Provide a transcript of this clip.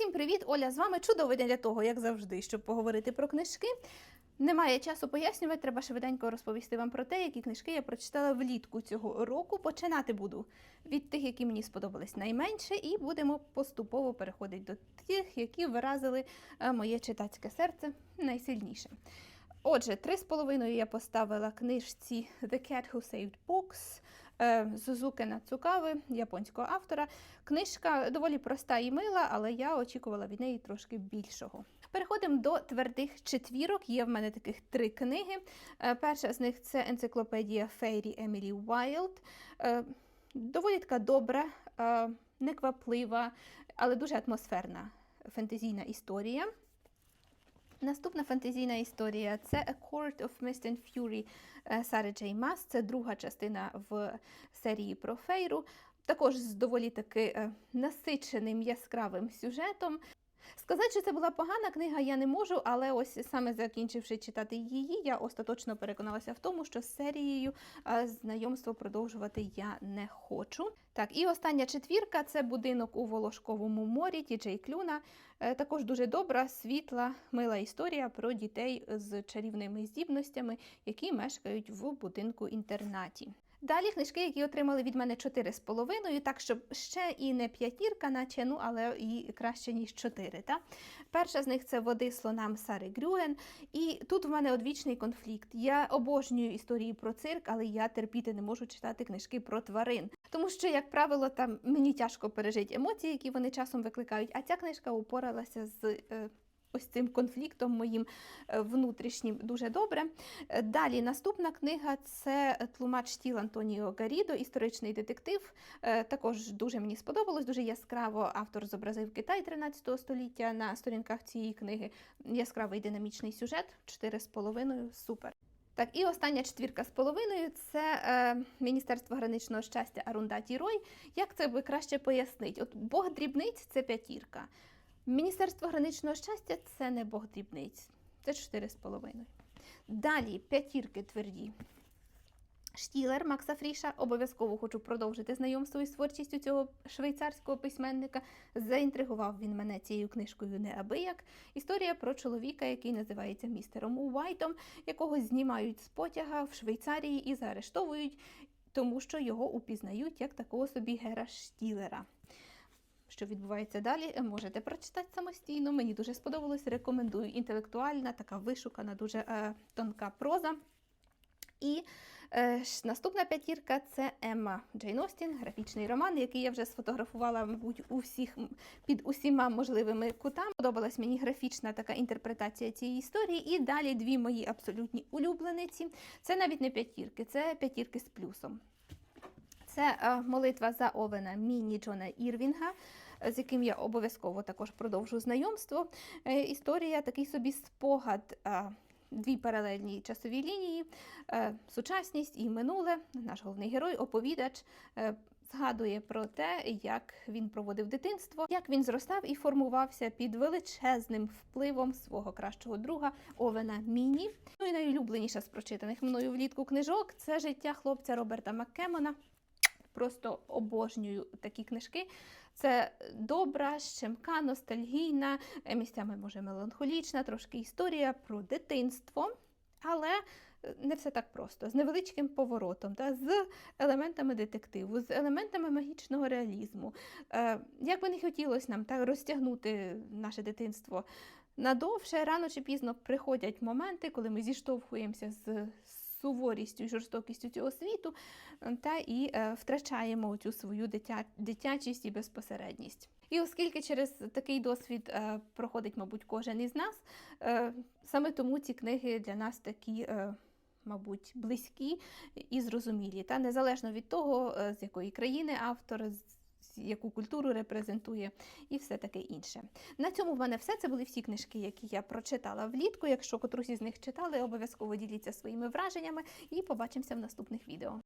Усім привіт! Оля з вами. Чудовий день для того, як завжди, щоб поговорити про книжки. Немає часу пояснювати, треба швиденько розповісти вам про те, які книжки я прочитала влітку цього року. Починати буду від тих, які мені сподобались найменше, і будемо поступово переходити до тих, які виразили е, моє читацьке серце найсильніше. Отже, три з половиною я поставила книжці The Cat Who Saved Books е, Зузуки Нацукави, японського автора. Книжка доволі проста і мила, але я очікувала від неї трошки більшого. Переходимо до твердих четвірок. Є в мене таких три книги. Е, Перша з них це енциклопедія Фейрі Емілі Уайлд. Е, Доволі така добра, некваплива, але дуже атмосферна фентезійна історія. Наступна фантазійна історія це A Court of Mist and Fury е, Сари Джей Мас. Це друга частина в серії про Фейру. Також з доволі таки е, насиченим яскравим сюжетом. Сказати, що це була погана книга, я не можу, але ось саме закінчивши читати її, я остаточно переконалася в тому, що з серією знайомство продовжувати я не хочу. Так, і остання четвірка це будинок у Волошковому морі Тіджей Клюна. Е, Також дуже добра, світла, мила історія про дітей з чарівними здібностями, які мешкають в будинку інтернаті. Далі книжки, які отримали від мене 4,5, так щоб ще і не п'ятірка, наче, ну, але і краще, ніж 4. Та? Перша з них це води слонам Сари Грюен. І тут в мене одвічний конфлікт. Я обожнюю історії про цирк, але я терпіти не можу читати книжки про тварин. Тому що, як правило, там мені тяжко пережити емоції, які вони часом викликають. А ця книжка упоралася з. Ось цим конфліктом моїм е, внутрішнім дуже добре. Е, Далі наступна книга це тлумач тіл Антоніо Гарідо, історичний детектив. Е, Також дуже мені сподобалось, дуже яскраво автор зобразив Китай 13 століття на сторінках цієї книги. Яскравий динамічний сюжет, 4,5, супер. Так, і остання четвірка з половиною це е, Міністерство граничного щастя Арундаті Рой. Як це би краще пояснити? От Бог дрібниць це п'ятірка. Міністерство граничного щастя це не Бог дрібниць, це 4,5. Далі п'ятірки тверді. Штілер Макса Фріша обов'язково хочу продовжити знайомство із творчістю цього швейцарського письменника. Заінтригував він мене цією книжкою неабияк. Історія про чоловіка, який називається містером Уайтом, якого знімають з потяга в Швейцарії і заарештовують, тому що його упізнають як такого собі Гера Штілера. Що відбувається далі, можете прочитати самостійно. Мені дуже сподобалось. Рекомендую. Інтелектуальна, така вишукана, дуже е, тонка проза. І е, наступна п'ятірка це Емма Джейн Остін, графічний роман, який я вже сфотографувала, мабуть, у під усіма можливими кутами. Подобалась мені графічна така інтерпретація цієї історії. І далі дві мої абсолютні улюблениці. Це навіть не п'ятірки, це п'ятірки з плюсом. Це е, молитва за Овена Міні Джона Ірвінга, з яким я обов'язково також продовжу знайомство. Е, Історія такий собі спогад. е, Дві паралельні часові лінії, сучасність і минуле. Наш головний герой, оповідач, згадує про те, як він проводив дитинство, як він зростав і формувався під величезним впливом свого кращого друга Овена Міні. Ну і найулюбленіша з прочитаних мною влітку книжок це життя хлопця Роберта Маккемона. Просто обожнюю такі книжки. Це добра, щемка, ностальгійна, е, місцями може меланхолічна, трошки історія про дитинство, але е, не все так просто, з невеличким поворотом, та, з елементами детективу, з елементами магічного реалізму. Е, як би не хотілося нам так розтягнути наше дитинство надовше, рано чи пізно приходять моменти, коли ми зіштовхуємося з суворістю жорстокістю цього світу, та і е, втрачаємо цю свою дитя, дитячість і безпосередність. І оскільки через такий досвід е, проходить, мабуть, кожен із нас, е, саме тому ці книги для нас такі. Мабуть, близькі і зрозумілі, та незалежно від того, з якої країни автор, яку культуру репрезентує, і все таке інше. На цьому в мене все. Це були всі книжки, які я прочитала влітку. Якщо котрусь із них читали, обов'язково діліться своїми враженнями і побачимося в наступних відео.